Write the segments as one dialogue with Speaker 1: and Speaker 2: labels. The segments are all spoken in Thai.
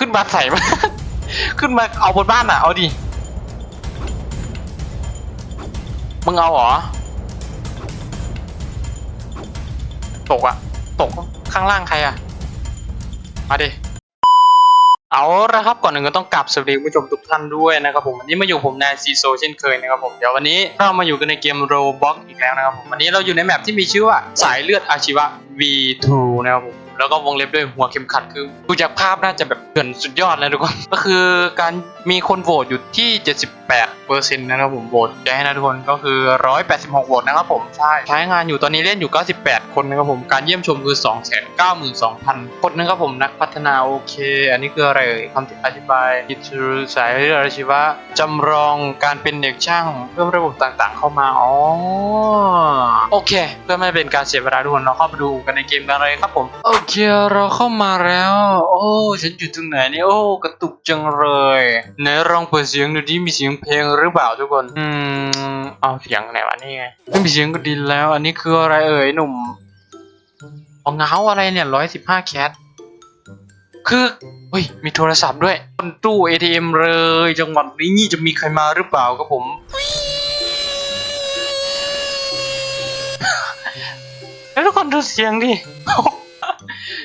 Speaker 1: ขึ้นมาใส่มา ขึ้นมาเอาบนบ้านอะ เอาดิ มึงเอาเหรอ ตกอะ ตกข้างล่างใครอะ มาดิ เอาละครับก่อนหนึ่งก็ต้องกลับสวัสดีผู้ชมทุกท่านด้วยนะครับผมวันนี้มาอยู่ผมนายซีโซเช่นเคยนะครับผมเดี๋ยววันนี้เรามาอยู่กันในเกมโรบ็อกอีกแล้วนะครับผมวันนี้เราอยู่ในแมปที่มีชื่อว่าสายเลือดอาชีวะ V2 นะครับผม แล้วก็วงเล็บด้วยหัวเข็มขัดคือดูจากภาพน่าจะแบบเกินสุดยอดแล้วทุกคนก็คือการมีคนโหวตอยู่ที่ 78 เปอร์เซ็นต์นะครับผมโหวตใจให้นะทุกคนก็คือ 186โหวตนะครับผมใช่ใช้งานอยู่ตอนนี้เล่นอยู่ 98 คนนะครับผมการเยี่ยมชมคือ 292,000 คนนะครับผมนักพัฒนาโอเค อันนี้คืออะไรเอ่ยคำอธิบายอิทธิสายเลือดอาชีวะจำลองการเป็นเด็กช่างเพิ่มระบบต่างๆ เข้ามาอ๋อโอเค เพื่อไม่เป็นการเสียเวลาทุกคนเราเข้าไปดูกันในเกมกันเลยครับผมโอเคเราเข้ามาแล้ว โอ้ฉันอยู่ตรงไหนเนี่ยโอ้กระตุกจังเลยไหนลองเปิดเสียงดูดิมีเสียงเพลงหรือเปล่าทุกคน อืม เอาเสียงไหนวะนี่ไงไม่มีเสียงก็ดีแล้ว อันนี้คืออะไรเอ่ยหนุ่มเอาเงาอะไรเนี่ยร้อยสิบห้าแคทคือเฮ้ย มีโทรศัพท์ด้วยบนตู้ ATM เลย จังหวัดนี้จะมีใครมาหรือเปล่าครับผม แล้วทุกคนดูเสียงดิ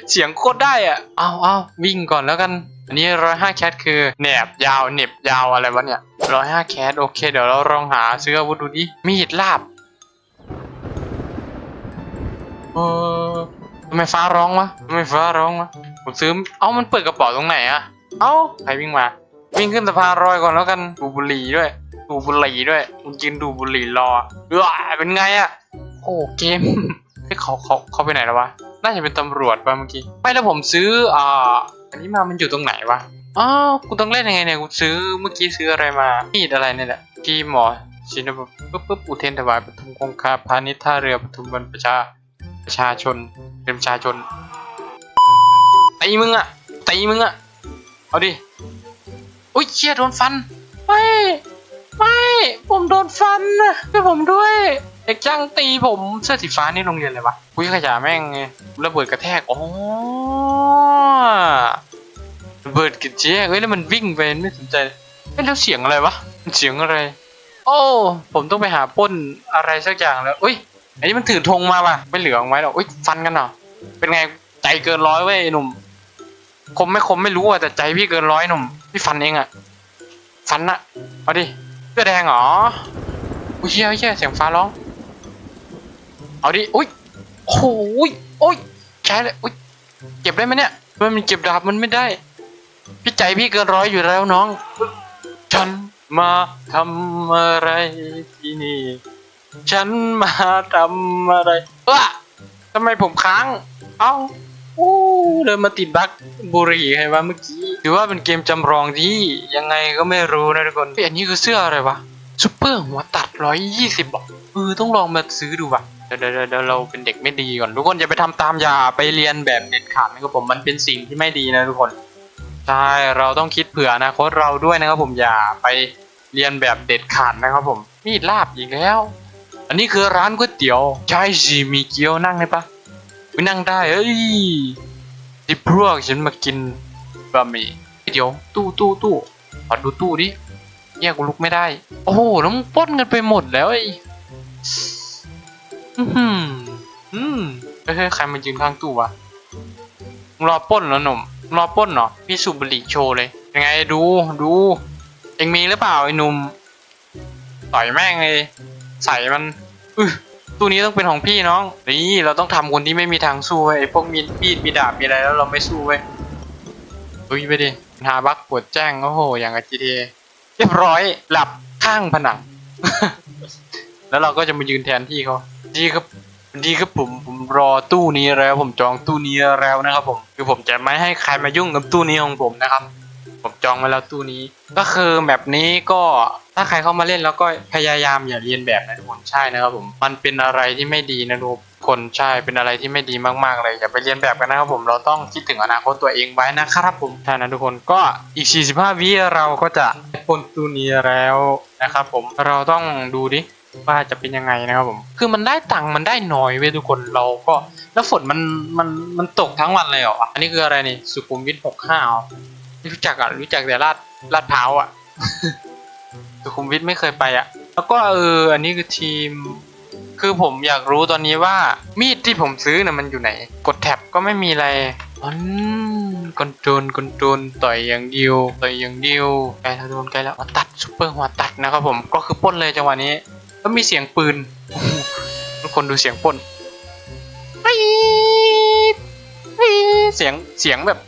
Speaker 1: เสียงโคตรได้อะ เอาเอาวิ่งก่อนแล้วกัน อันนี้ร้อยห้าแคทคือแหนบยาวเหน็บยาวอะไรวะเนี่ย ร้อยห้าแคทโอเค เดี๋ยวเราลองหาซื้ออาวุธดูดิมีดลาบเออทำไมฟ้าร้องวะทำไมฟ้าร้องวะผมซื้อเอ้ามันเปิดกระเป๋าตรงไหนอะเอ้าใครวิ่งมา วิ่งขึ้นสะพานลอยก่อนแล้วกันดูบุหรี่ด้วย ดูบุหรี่ด้วยมึงกินดูบุหรี่รอเออเป็นไงอะโอ้เกมเฮ้ยเขาเขาเขาไปไหนแล้ววะน่าจะเป็นตำรวจป่ะเมื่อกี้ไม่แล้วผมซื้ออ่าอันนี้มามันอยู่ตรงไหนวะ อ้าวกูต้องเล่นยังไงเนี่ยกูซื้อเมื่อกี้ซื้ออะไรมามีดอะไรเนี่ยแหละกีหมอชินบปุ๊บปุ๊บอุเทนถวายปทุมคงคาพาณิชย์ท่าเรือปทุมวันประชาประชาชนเป็นประชาชนตีมึงอะตีมึงอะเอาดิอุ้ยเชี่ยโดนฟันไม่ไม่ผมโดนฟันนะช่วยผมด้วยเด็กจ้างตีผมเสื้อสีฟ้านี่โรงเรียนอะไรวะอุ้ยขยะแม่งไงระเบิดกระแทกอ๋อ เบิดกระแทกเฮ้ยแล้วมันวิ่งไปไม่สนใจเฮ้ยแล้วเสียงอะไรวะมันเสียงอะไร โอ้ผมต้องไปหาป้นอะไรสักอย่างแล้วอุ้ยอันนี้มันถือธงมาว่ะไม่เหลืองไว้หรอกอุ้ยฟันกันเหรอเป็นไงใจเกินร้อยเว้ยหนุ่มคมไม่คมไม่รู้อะแต่ใจพี่เกินร้อยหนุ่มพี่ฟันเองอะฟันอะเอาดิเสื้อแดงเหรออุ้ยเชี่ยเชี่ยเสียงฟ้าร้องเอาดิอุ้ยโอ้ยโอ้ยใช่เลยอุ้ยเก็บได้ไหมเนี่ยมันมันเก็บดาบมันไม่ได้ พี่ใจพี่เกินร้อยอยู่แล้วน้อง ฉันมาทำอะไรที่นี่ ฉันมาทำอะไรเอ้อทำไมผมค้าง เอ้าอู้เดินมาติดบั๊กบุหรี่ใครวะเมื่อกี้ถือว่าเป็นเกมจำลองที่ยังไงก็ไม่รู้นะทุกคนเฮ้ยอันนี้คือเสื้ออะไรวะซูเปอร์หัวตัดร้อยยี่สิบบอกเออต้องลองมาซื้อดูว่ะเดี๋ยวเดี๋ยวเดี๋ยวเราเป็นเด็กไม่ดีก่อน ทุกคนอย่าไปทำตามอย่าไปเรียนแบบเด็ดขาดนะครับผมมันเป็นสิ่งที่ไม่ดีนะทุกคน ใช่เราต้องคิดเผื่ออนาคตเราด้วยนะครับผมอย่าไปเรียนแบบเด็ดขาดนะครับผมมีดลาบอีกแล้ว อันนี้คือร้านก๋วยเตี๋ยวใช่สิมีเกี๊ยวนั่งได้ปะไม่นั่งได้เอ้ยที่พวกฉันมากินบะหมี่เดี๋ยวตู้ตู้ตู้ขอดูตู้ดิแยกกูลุกไม่ได้ โอ้โหแล้วมึงป้นกันไปหมดแล้วไอ้อือหืออืมเฮ้ยใครมายืนข้างตู้วะรอป้นเหรอหนุ่ม รอป้นเหรอพี่สูบบุหรี่โชว์เลย ยังไงดูดูเองมีหรือเปล่าไอ้หนุ่มต่อยแม่งเลยใส่มันอือตู้นี้ต้องเป็นของพี่น้อง นี่เราต้องทำคนที่ไม่มีทางสู้เว้ยไอ้พวกมีมีดมีดาบมีอะไรแล้วเราไม่สู้เว้อุ้ยไปดิหาบักปวดแจ้งโอ้โห อย่างกับ GTA เรียบร้อยหลับข้างผนัง แล้วเราก็จะมายืนแทนที่เขาดีครับ ดีครับผมผมรอตู้นี้แล้ว ผมจองตู้นี้แล้วนะครับ ผมคือผมจะไม่ให้ใครมายุ่งกับตู้นี้ของผมนะครับ ผมจองไว้แล้วตู้นี้ ก็คือแบบนี้ก็ถ้าใครเข้ามาเล่นแล้วก็พยายามอย่าเรียนแบบนะทุกคนใช่นะครับ ผมมันเป็นอะไรที่ไม่ดีนะทุกคนใช่เป็นอะไรที่ไม่ดีมากๆเลยอย่าไปเรียนแบบกันนะครับผมเราต้องคิดถึงอนาคตตัวเองไว้นะครับผมใช่นะทุกคนก็อีก 45วิเราก็จะพ้นตู้นี้แล้วนะครับผมเราต้องดูดิ ว่าจะเป็นยังไงนะครับผม คือมันได้ตังค์มันได้น้อยเว้ยทุกคนเราก็ แล้วฝนมันมันมันตกทั้งวันเลยเหรออันนี้คืออะไรนี่สุขุมวิทหกห้ารู้จักอะรู้จักแต่ลาดลาดพร้าอะ สุขุมวิทไม่เคยไปอะ แล้วก็เอออันนี้คือทีม คือผมอยากรู้ตอนนี้ว่ามีดที่ผมซื้อน่ะมันอยู่ไหน กดแท็บก็ไม่มีอะไรอ๋อกอนโจนกอนโจนต่อยอย่างเดียวต่อยอย่างเดียวใกลแล้วโดนใกลแล้วตัดซุปเปอร์หัวตัดนะครับผมก็คือป้นเลยจังหวะนี้ แล้วมีเสียงปืน ทุกคนดูเสียงปล้นปี๊ดปี๊ดเสียงเสียงแบบ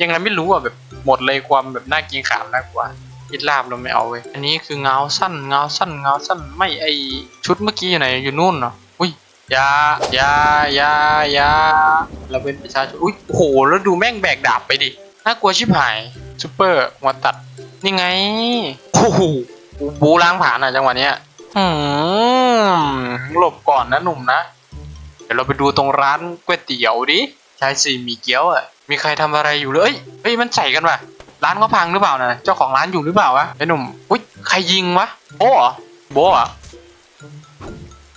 Speaker 1: ยังไงไม่รู้อะแบบหมดเลยความแบบน่ากินขามน่ากลัวยิดลาบเราไม่เอาเว้ยอันนี้คือเงาสั้นเงาสั้นเงาสั้นไม่ไอชุดเมื่อกี้อยู่ไหนอยู่นู่นเนาะอุ้ยอยาอยาอยาอยาเราเป็นประชาชนอุ้ยโอ้โหแล้วดูแม่งแบกดาบไปดิน่ากลัวชิบหายซูเปอร์หัวตัดนี่ไงโอ้โหบูล้างผ่านอะจังหวะเนี้ยอืม หลบก่อนนะหนุ่มนะ เดี๋ยวเราไปดูตรงร้านก๋วยเตี๋ยวดิชายสี่มีเกี๊ยวอะ มีใครทำอะไรอยู่เลยเอ้ยเฮ้ยมันใส่กันว่ะ ร้านเขาพังหรือเปล่านะเจ้าของร้านอยู่หรือเปล่าวะไอ้หนุ่มอุ้ยใครยิงวะโบ้เหรอโบ้เหรอ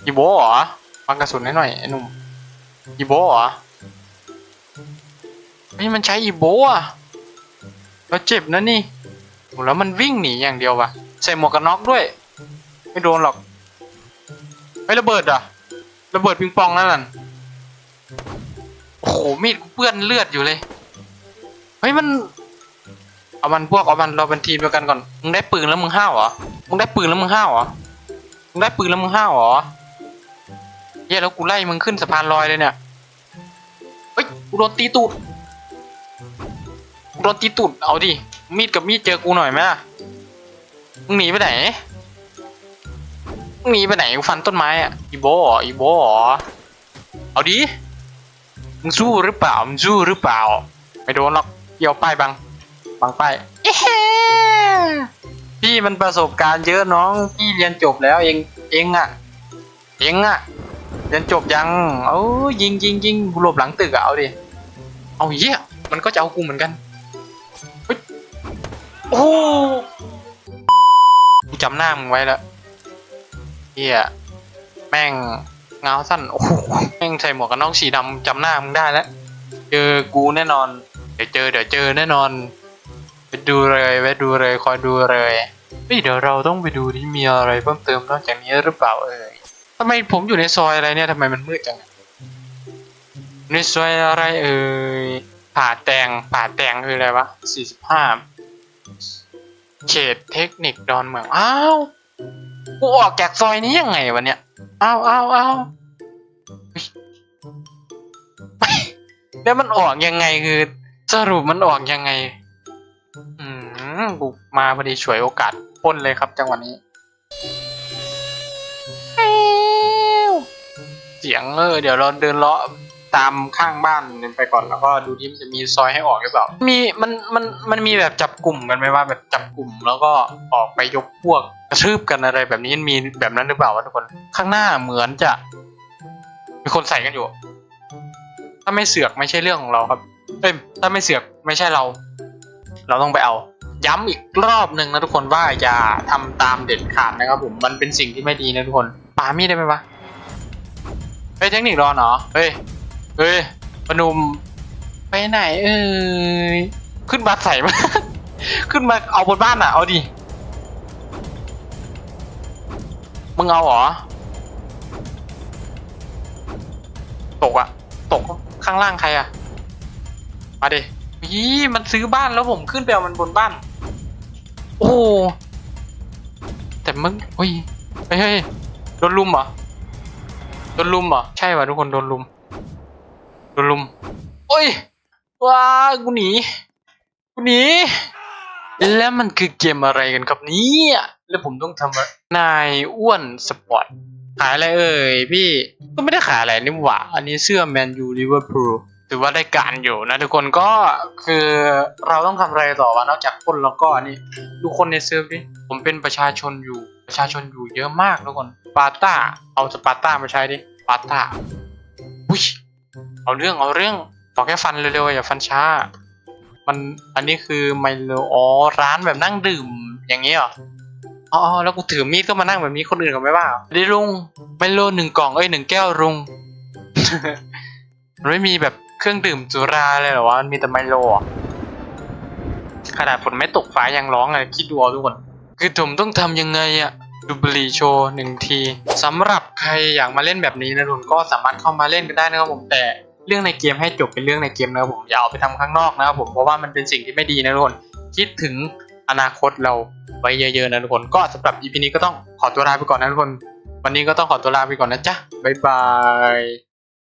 Speaker 1: อีโบ้เหรอฟังกระสุนให้หน่อยไอ้หนุ่มอีโบ้เหรอเฮ้ยมันใช้อีโบ้อะแล้วเจ็บนะนี่แล้วมันวิ่งหนีอย่างเดียววะใส่หมวกกันน็อกด้วย ไม่โดนหรอกไม่ระเบิดอะ ระเบิดปิงปองนั่นน่ะโอ้โหมีดกูเปื้อนเลือดอยู่เลยเฮ้ยมัน เอามันพวกเอามันเราเป็นทีมเดียวกันก่อนมึงได้ปืนแล้วมึงห้าวเหรอมึงได้ปืนแล้วมึงห้าวเหรอมึงได้ปืนแล้วมึงห้าวเหรอเย้แล้วกูไล่มึงขึ้นสะพานลอยเลยเนี่ยเฮ้ยกูโดนตีตูดกูโดนตีตูดเอาดิมีดกับมีดเจอกูหน่อยไหมล่ะมึงหนีไปไหน หนีไปไหนกูฟันต้นไม้อะอีโบเหรออีโบเหรอเอาดิมึงสู้หรือเปล่ามึงสู้หรือเปล่า ไม่โดนหรอกเกี่ยวป้ายบังบังป้ายพี่มันประสบการณ์เยอะน้องพี่เรียนจบแล้วเองเองอะเองอะเรียนจบยังเอ้ยิงยิงยิงหลบหลังตึกอะเอาดิเอาเหี้ยมันก็จะเอากูเหมือนกันเฮ้ยโอ้กูจำหน้ามึงไว้แล้ว เฮียแม่งเงาสั้นโอ้โหแม่งใส่หมวกกันน็อกสีดำจำหน้ามึงได้แล้วเจอกูแน่นอน เดี๋ยวเจอเดี๋ยวเจอแน่นอนไปดูเลยไปดูเลยคอยดูเลยเฮ้ยเดี๋ยวเราต้องไปดูที่มีอะไรเพิ่มเติมนอกจากนี้หรือเปล่าเอ่ยทำไมผมอยู่ในซอยอะไรเนี่ยทำไมมันมืดจังในซอยอะไรเอ่ยผ่าแตงผ่าแตงคืออะไรวะสี่สิบห้าเขตเทคนิคดอนเมือง อ้าว กูออกจากซอยนี้ยังไงวะเนี่ยอ้าวอ้าวอ้าวเฮ้ยแล้วมันออกยังไงคือ สรุปมันออกยังไง อืมกูมาพอดีฉวยโอกาสปล้นเลยครับ จังหวะนี้ เสียงเออเดี๋ยวเราเดินเลาะตามข้างบ้านไปก่อนแล้วก็ดูที่มันจะมีซอยให้ออกหรือเปล่า มีมันมันมันมีแบบจับกลุ่มกันไหมว่าแบบจับกลุ่มแล้วก็ออกไปยกพวกก ระทืบกันอะไรแบบนี้มีแบบนั้นหรือเปล่าวะทุกคนข้างหน้าเหมือนจะ มีคนใส่กันอยู่ ถ้าไม่เสือกไม่ใช่เรื่องของเราครับเอ้ยถ้าไม่เสือกไม่ใช่เรา เราต้องไปเอา ย้ำอีกรอบหนึ่งนะทุกคนว่าอย่าทำตามเด็ดขาดนะครับ ผมมันเป็นสิ่งที่ไม่ดีนะทุกคนปามีดได้ไหมวะเฮ้ยเทคนิครอนเหรอเฮ้ยเฮ้ยปนุมไปไหนเอ้ยขึ้นมาใส่มา ขึ้นมาเอาบนบ้านอะ เอาดิ มึงเอาเหรอ ตกอะตกข้างล่างใครอะมาดิยี่มันซื้อบ้านแล้วผมขึ้นไปเอามันบนบ้าน โอ้ แต่มึงเฮ้ยเฮ้ยเฮ้ยโดนลุมเหรอ โดนลุมเหรอ ใช่ป่ะทุกคนโดนลุม โดนลุมโอ้ย ว้า กูหนี กูหนี แล้วมันคือเกมอะไรกันครับเนี่ย แล้วผมต้องทำอะไรนายอ้วนสปอร์ตขายอะไรเอ่ยพี่ก็ไม่ได้ขายอะไรนี่หว่า อันนี้เสื้อแมนยูลิเวอร์พูลถือว่าได้การอยู่นะทุกคนก็คือเราต้องทำอะไรต่อวะนอกจากปล้นแล้วก็อันนี้ดูคนในเซิร์ฟดิผมเป็นประชาชนอยู่ประชาชนอยู่เยอะมากทุกคนปาต้าเอาสปาต้ามาใช้ดิปาต้าอุ้ยเอาเรื่องเอาเรื่องขอแค่ฟันเร็วๆอย่าฟันช้า มันอันนี้คือไมโลอ๋อร้านแบบนั่งดื่มอย่างนี้เหรอ อ๋อแล้วกูถือมีดก็มานั่งแบบนี้คนอื่นเขาไม่ว่าเหรอได้ลุงไมโลหนึ่งกล่องเอ้ยหนึ่งแก้วลุง มันไม่มีแบบเครื่องดื่มสุราเลยเหรอวะมันมีแต่ไมโลอะขนาดฝนไม่ตกฟ้ายังร้องเลยคิดดูเอาทุกคน คือผมต้องทำยังไงอะดูบลีโชว์หนึ่งทีสำหรับใครอยากมาเล่นแบบนี้นะทุกคนก็สามารถเข้ามาเล่นกันได้นะครับผมแต่เรื่องในเกมให้จบเป็นเรื่องในเกมนะครับผมอย่าเอาไปทำข้างนอกนะครับผมเพราะว่ามันเป็นสิ่งที่ไม่ดีนะทุกคนคิดถึง อนาคตเราไว้เยอะๆนะทุกคนก็สำหรับอีพีนี้ก็ต้องขอตัวลาไปก่อนนะทุกคน วันนี้ก็ต้องขอตัวลาไปก่อนนะจ๊ะบ๊ายบาย